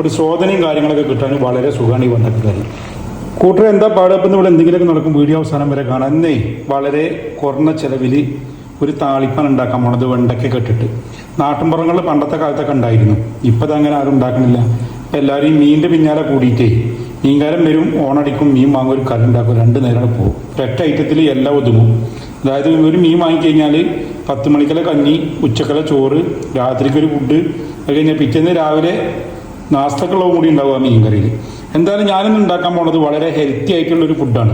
ഒരു ശോധനയും കാര്യങ്ങളൊക്കെ കിട്ടാനും വളരെ സുഖമാണ് ഈ വന്നിട്ടുള്ളത്. കൂട്ടർ എന്താ പാടപ്പെന്ന് ഇവിടെ എന്തെങ്കിലുമൊക്കെ നടക്കും വീഡിയോ അവസാനം വരെ കാണാൻ എന്നേ വളരെ കുറഞ്ഞ ചെലവിൽ ഒരു താളിപ്പൻ ഉണ്ടാക്കാൻ പോണത് വെണ്ടയ്ക്കൊക്കെ ഇട്ടിട്ട് നാട്ടിൻപുറങ്ങളിൽ പണ്ടത്തെ കാലത്തൊക്കെ ഉണ്ടായിരുന്നു. ഇപ്പം അതങ്ങനെ ആരും ഉണ്ടാക്കണില്ല. എല്ലാവരും മീനിന്റെ പിന്നാലെ കൂടിയിട്ടേ മീൻകാരം വരും ഓണടിക്കും മീൻ വാങ്ങും ഒരു കറി ഉണ്ടാക്കും രണ്ട് നേരം പോകും. ഒറ്റ ഐറ്റത്തിൽ എല്ലാം ഒതുങ്ങും. അതായത് ഒരു മീൻ വാങ്ങിക്കഴിഞ്ഞാൽ പത്ത് മണിക്കല കഞ്ഞി ഉച്ചക്കല ചോറ് രാത്രിക്കൊരു ഫുഡ് അത് കഴിഞ്ഞാൽ പിറ്റേന്ന് രാവിലെ നാസ്തക്കുള്ളവും കൂടി ഉണ്ടാവും ആ മീൻ കറിയിൽ എന്തായാലും ഞാനിന്ന് ഉണ്ടാക്കാൻ പോണത് വളരെ ഹെൽത്തി ആയിട്ടുള്ള ഒരു ഫുഡാണ്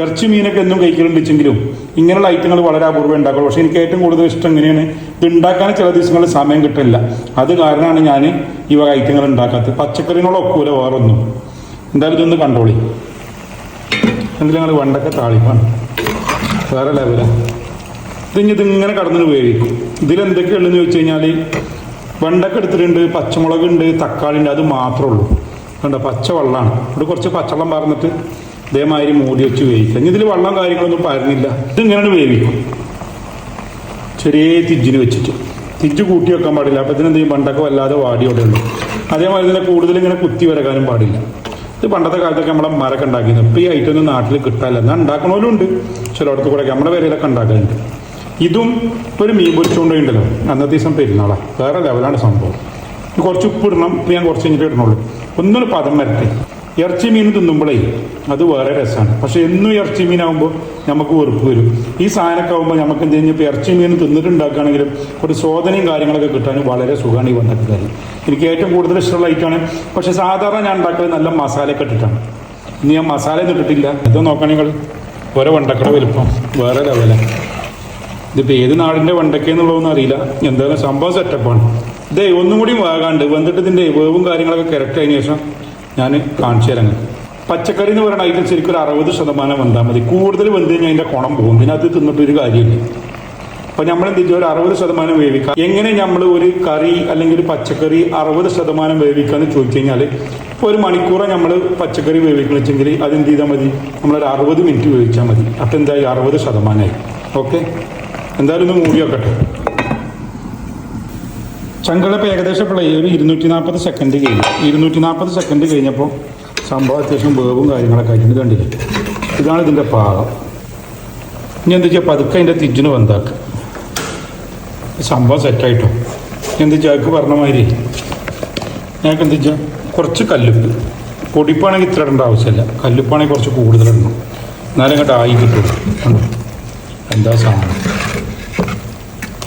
ഇറച്ചി മീനൊക്കെ എന്നും കഴിക്കലുണ്ടെങ്കിലും ഇങ്ങനെയുള്ള ഐറ്റങ്ങൾ വളരെ അപൂർവം ഉണ്ടാക്കുള്ളൂ പക്ഷേ എനിക്ക് ഏറ്റവും കൂടുതൽ ഇഷ്ടം എങ്ങനെയാണ്? ഇത് ഉണ്ടാക്കാൻ ചില ദിവസങ്ങളിൽ സമയം കിട്ടില്ല അത് കാരണമാണ് ഞാൻ ഈ വക ഐറ്റങ്ങൾ ഉണ്ടാക്കാത്തത്. പച്ചക്കറിനോട് ഒക്കൂല വേറൊന്നും എന്തായാലും ഇതൊന്ന് കണ്ടോളി. എന്തിനാ ഞങ്ങൾ വണ്ടൊക്കെ താളിപ്പാണ്. വേറെ ലെവലാണ് ഇതിങ്ങ് ഇതിങ്ങനെ കടന്നിട്ട് ഉപയോഗിക്കും. ഇതിലെന്തൊക്കെയുള്ളതെന്ന് ചോദിച്ചു കഴിഞ്ഞാൽ വെണ്ടക്ക എടുത്തിട്ടുണ്ട് പച്ചമുളക് ഉണ്ട് തക്കാളി ഉണ്ട് അത് മാത്രമേ ഉള്ളൂ. കണ്ടോ പച്ച വെള്ളമാണ് ഇവിടെ കുറച്ച് പച്ചവെള്ളം പറഞ്ഞിട്ട് ഇതേമാതിരി മൂടി വെച്ച് വേവിക്കുക. ഇനി ഇതിൽ വെള്ളം കാര്യങ്ങളൊന്നും പരന്നില്ല. ഇതിങ്ങനെയാണ് വേവിക്കും. ചെറിയ തിജ്ജിന് വെച്ചിട്ട്. തിജ്ജ് കൂട്ടി വെക്കാൻ പാടില്ല. അപ്പം ഇതിനെന്ത് ചെയ്യും? പണ്ടൊക്കെ വല്ലാതെ വാടിയോടെ ഉള്ളൂ അതേമാതിരി ഇതിനെ കൂടുതൽ ഇങ്ങനെ കുത്തി വരക്കാനും പാടില്ല. ഇത് പണ്ടത്തെ കാലത്തൊക്കെ നമ്മളെ മരക്കുണ്ടാക്കിയിരുന്നു ഇപ്പം ഈ ഐറ്റം ഒന്നും നാട്ടിൽ കിട്ടാനില്ല. എന്നാൽ ഉണ്ടാക്കണമല്ലോ ഉണ്ട്. ചിലയിടത്ത് കൂടെ നമ്മുടെ പേരിലൊക്കെ ഉണ്ടാക്കലുണ്ട്. ഇതും ഒരു മീൻ പൊരിച്ചുകൊണ്ടുണ്ടല്ലോ അന്നത്തെ ദിവസം പെരുന്നാളാണ് വേറെ ലെവലാണ് സംഭവം. കുറച്ച് ഉപ്പ് ഇടണം. ഇപ്പം ഞാൻ കുറച്ച് കഴിഞ്ഞിട്ട് ഇടണുള്ളൂ ഒന്നൊരു പദം വരട്ടെ. ഇറച്ചി മീൻ തിന്നുമ്പോഴേ അത് വേറെ രസമാണ് പക്ഷെ എന്നും ഇറച്ചി മീനാകുമ്പോൾ നമുക്ക് വെറുപ്പ് വരും. ഈ സാധനമൊക്കെ ആകുമ്പോൾ നമുക്ക് എന്ത് കഴിഞ്ഞാൽ ഇപ്പോൾ ഇറച്ചി മീൻ തിന്നിട്ടുണ്ടാക്കുകയാണെങ്കിലും ഒരു ശോധനയും കാര്യങ്ങളൊക്കെ കിട്ടാനും വളരെ സുഖമാണ് ഈ വന്നിട്ട് കാര്യം. എനിക്ക് ഏറ്റവും കൂടുതൽ ഇഷ്ടമുള്ള ഐറ്റമാണ് പക്ഷെ സാധാരണ ഞാൻ ഉണ്ടാക്കുന്നത് നല്ല മസാലയൊക്കെ ഇട്ടിട്ടാണ്. ഇനി ഞാൻ മസാല ഒന്നും ഇട്ടിട്ടില്ല ഇത് നോക്കുകയാണെങ്കിൽ ഓരോ വണ്ടക്കട വലുപ്പം. വേറെ ലെവലാണ് ഇതിപ്പോൾ ഏത് നാടിന്റെ വണ്ടക്കയെന്നുള്ളതൊന്നും അറിയില്ല. എന്തായാലും സംഭവം സെറ്റപ്പാണ്. ഇതേ ഒന്നും കൂടി വേകാണ്ട് വന്നിട്ട് ഇതിന്റെ വേവും കാര്യങ്ങളൊക്കെ കറക്റ്റ് ആയതിനു ശേഷം ഞാൻ കാണിച്ചു തരാം പച്ചക്കറി എന്ന് പറയുന്ന ഐറ്റം ശരിക്കും ഒരു അറുപത് ശതമാനം വന്നാൽ മതി. കൂടുതൽ വന്നു കഴിഞ്ഞാൽ അതിന്റെ കുണം പോകും. ഇതിനകത്ത് തിന്നിട്ട് ഒരു കാര്യമില്ല. അപ്പോൾ നമ്മൾ എന്ത് ചെയ്യും? ഒരു അറുപത് ശതമാനം വേവിക്കുക എങ്ങനെ നമ്മൾ ഒരു കറി അല്ലെങ്കിൽ ഒരു പച്ചക്കറി അറുപത് ശതമാനം വേവിക്കാന്ന് ചോദിച്ചു കഴിഞ്ഞാൽ ഇപ്പോൾ ഒരു മണിക്കൂറെ നമ്മൾ പച്ചക്കറി വേവിക്കണം വെച്ചെങ്കിൽ അതെന്ത് ചെയ്താൽ മതി? നമ്മളൊരു അറുപത് മിനിറ്റ് വേവിച്ചാൽ മതി. അപ്പം എന്തായി അറുപത് ശതമാനമായി. ഓക്കെ? എന്തായാലും ഒന്ന് മൂടി വെക്കട്ടെ ചങ്കളപ്പ് ഏകദേശം ഇപ്പോൾ ഒരു ഇരുന്നൂറ്റി നാൽപ്പത് സെക്കൻഡ് കഴിഞ്ഞു. ഇരുന്നൂറ്റി നാൽപ്പത് സെക്കൻഡ് കഴിഞ്ഞപ്പോൾ സംഭവം അത്യാവശ്യം വേവും കാര്യങ്ങളൊക്കെ ആയിട്ട് കണ്ടില്ലേ? ഇതാണ് ഇതിന്റെ പാകം ഇനി എന്താ വെച്ചാൽ പതുക്കെ അതിന്റെ തിജിന് വന്നാക്കുക സംഭവം സെറ്റായിട്ടോ എന്ത് ചാക്ക് പറഞ്ഞ മാതിരി ഞങ്ങൾക്ക് എന്ത് വെച്ചാൽ കുറച്ച് കല്ലുപ്പ്. പൊടിപ്പാണെങ്കിൽ ഇത്ര ഇടേണ്ട ആവശ്യമില്ല. കല്ലുപ്പാണെങ്കിൽ കുറച്ച് കൂടുതൽ ഇടണം. എന്നാലും ഇങ്ങോട്ട് ആയി കിട്ടും എന്താ സാധനം?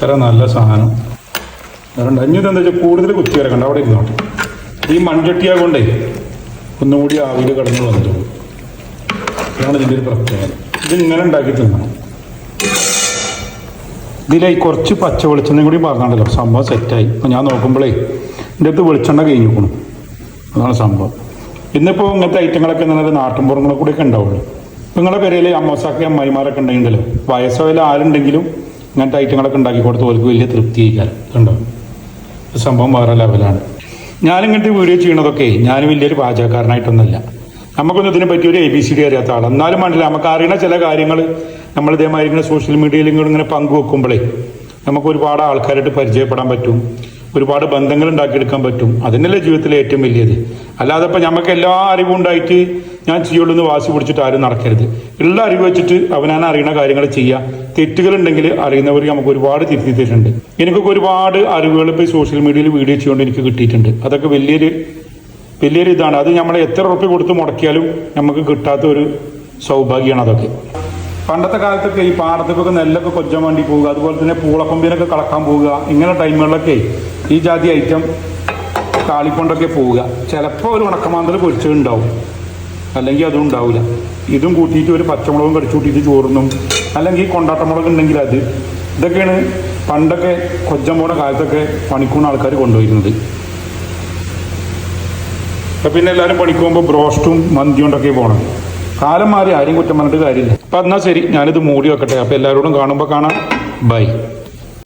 ഇത്ര നല്ല സാധനം. അതുകൊണ്ട് അഞ്ഞൂറ് എന്താ വെച്ചാൽ കൂടുതൽ കുത്തി വരക്കണ്ട അവിടെ ഇരുന്നോട്ടെ ഈ മൺചട്ടിയാകൊണ്ടേ ഒന്നുകൂടി ആവിയിൽ കടന്ന് വന്നിട്ടുള്ളൂ അതാണ് ഇതിന്റെ ഒരു പ്രത്യേകത. ഇത് ഇങ്ങനെ ഉണ്ടാക്കി തിന്നണം. ഇതിലായി കുറച്ച് പച്ച വെളിച്ചെണ്ണ കൂടി പറഞ്ഞാണ്ടല്ലോ സംഭവം സെറ്റായി. ഇപ്പം ഞാൻ നോക്കുമ്പോഴേ എന്റെ അടുത്ത് വെളിച്ചെണ്ണ കഴിഞ്ഞു പോകണം അതാണ് സംഭവം. ഇന്നിപ്പോൾ ഇങ്ങനത്തെ ഐറ്റങ്ങളൊക്കെ നല്ല നാട്ടിൻപുറങ്ങളെ കൂടെയൊക്കെ ഉണ്ടാവുള്ളൂ. നിങ്ങളുടെ പേരിൽ അമ്മസാക്കി അമ്മായിമാരൊക്കെ ഉണ്ടെങ്കിലോ വയസ്സോയിൽ ആരുണ്ടെങ്കിലും ഇങ്ങനത്തെ ഐറ്റങ്ങളൊക്കെ ഉണ്ടാക്കി കൊടുത്ത് ഓർക്ക് വലിയ തൃപ്തി കഴിക്കാറ് ഉണ്ടാവും ഇത് സംഭവം വേറെ ലെവലാണ് ഞാനിങ്ങനത്തെ വീഡിയോ ചെയ്യണതൊക്കെ ഞാൻ വലിയൊരു പാചകക്കാരനായിട്ടൊന്നുമല്ല. നമുക്കൊന്നും ഇതിനെ പറ്റി ഒരു എ ബി സി ഡി അറിയാത്ത ആളാണ് എന്നാലും വേണ്ടില്ല നമുക്ക് അറിയുന്ന ചില കാര്യങ്ങൾ നമ്മൾ ഇതേമാതിരി ഇങ്ങനെ സോഷ്യൽ മീഡിയയിൽ ഇങ്ങനെ പങ്കുവെക്കുമ്പോഴേ നമുക്ക് ഒരുപാട് ആൾക്കാരായിട്ട് പരിചയപ്പെടാൻ പറ്റും. ഒരുപാട് ബന്ധങ്ങൾ ഉണ്ടാക്കിയെടുക്കാൻ പറ്റും. അതിനല്ലേ ജീവിതത്തിലെ ഏറ്റവും വലിയത്. അല്ലാതെ ഇപ്പം നമുക്ക് എല്ലാ അറിവും ഉണ്ടായിട്ട് ഞാൻ ചെയ്യുള്ളൂ എന്ന് വാശി പിടിച്ചിട്ട് ആരും നടക്കരുത്. ഉള്ള അറിവ് വെച്ചിട്ട് അവനാൻ അറിയുന്ന കാര്യങ്ങൾ ചെയ്യുക. തെറ്റുകളുണ്ടെങ്കിൽ അറിയുന്നവർ നമുക്ക് ഒരുപാട് തിരുത്തി തരുന്നുണ്ട്. എനിക്കൊക്കെ ഒരുപാട് അറിവുകൾ ഇപ്പോൾ സോഷ്യൽ മീഡിയയിൽ വീഡിയോ ചെയ്യുകൊണ്ട് എനിക്ക് കിട്ടിയിട്ടുണ്ട്. അതൊക്കെ വലിയൊരു വലിയൊരു ഇതാണ്. അത് നമ്മൾ എത്ര ഉറപ്പ് കൊടുത്ത് മുടക്കിയാലും നമുക്ക് കിട്ടാത്ത ഒരു സൗഭാഗ്യമാണ് അതൊക്കെ. പണ്ടത്തെ കാലത്തൊക്കെ ഈ പാടത്തൊക്കെ നെല്ലൊക്കെ കൊച്ചാൻ വേണ്ടി പോവുക അതുപോലെ തന്നെ പൂളക്കൊമ്പിനൊക്കെ കളക്കാൻ പോവുക ഇങ്ങനെ ടൈമുകളിലൊക്കെ ഈ ജാതി ഐറ്റം കാളിക്കൊണ്ടൊക്കെ പോവുക. ചിലപ്പോൾ ഒരു ഉണക്കമാന്തൽ പൊരിച്ചതുണ്ടാവും. അല്ലെങ്കിൽ അതും ഉണ്ടാവില്ല ഇതും കൂട്ടിയിട്ട് ഒരു പച്ചമുളകും കടിച്ചു കൂട്ടിയിട്ട് ചോറുന്നും അല്ലെങ്കിൽ കൊണ്ടാട്ടമുളക് ഉണ്ടെങ്കിൽ അത്. ഇതൊക്കെയാണ് പണ്ടൊക്കെ കൊച്ചം പോണ കാലത്തൊക്കെ പണിക്കൂണ ആൾക്കാർ കൊണ്ടുപോയിരുന്നത്. പിന്നെ എല്ലാവരും പണിക്കുമ്പോൾ ബ്രോസ്റ്റും മന്തി കൊണ്ടൊക്കെ പോകണം കാലം മാറി ആരും കുറ്റം പറഞ്ഞിട്ട് കാര്യമില്ല. അപ്പൊ എന്നാ ശരി? ഞാനിത് മൂടി വെക്കട്ടെ. അപ്പൊ എല്ലാവരോടും കാണുമ്പോൾ കാണാം. ബൈ.